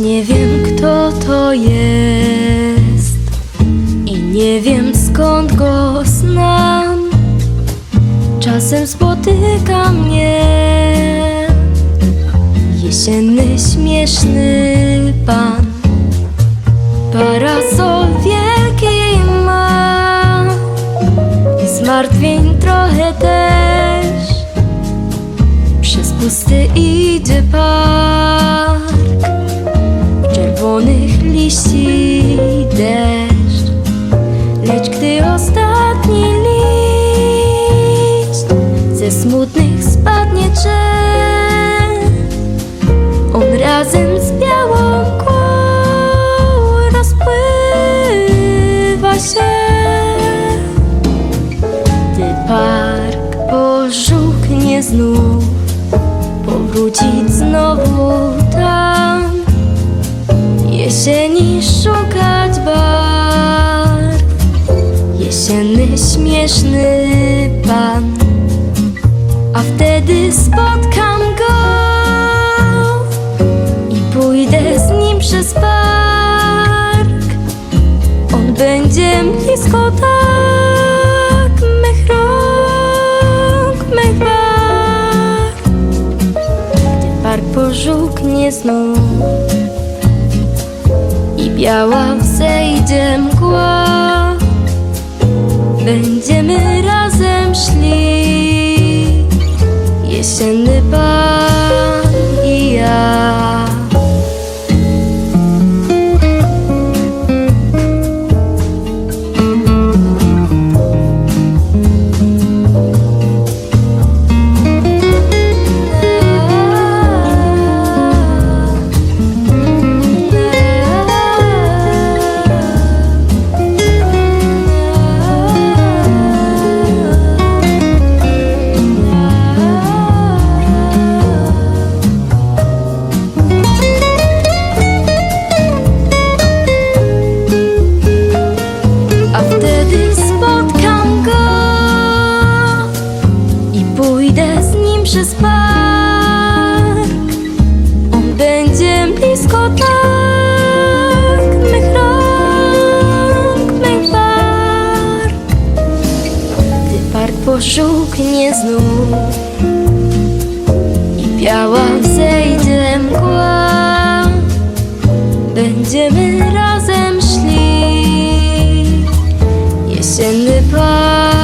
Nie wiem kto to jest. I nie wiem skąd go znam. Czasem spotyka mnie Jesienny śmieszny pan. Parasol wielki ma I zmartwień trochę też. Przez pusty idzie pan w czerwonych liści deszcz. Lecz gdy ostatni liść Ze smutnych spadnie drzew On razem z białą mgłą Rozpływa się. Gdy park pożółknie znów Powrócić Jesienny, śmieszny pan. A wtedy spotkam go I pójdę z nim przez park. On będzie blisko tak Mych rąk, mych bark Gdy park pożółknie znów i biała wzejdzie mgła. Będziemy razem szli, Pójdę z nim przez park. On będzie blisko tak Mych rąk, mych park Gdy park poszuknie znów I biała zejdzie mgła Będziemy razem szli. Jesienny park.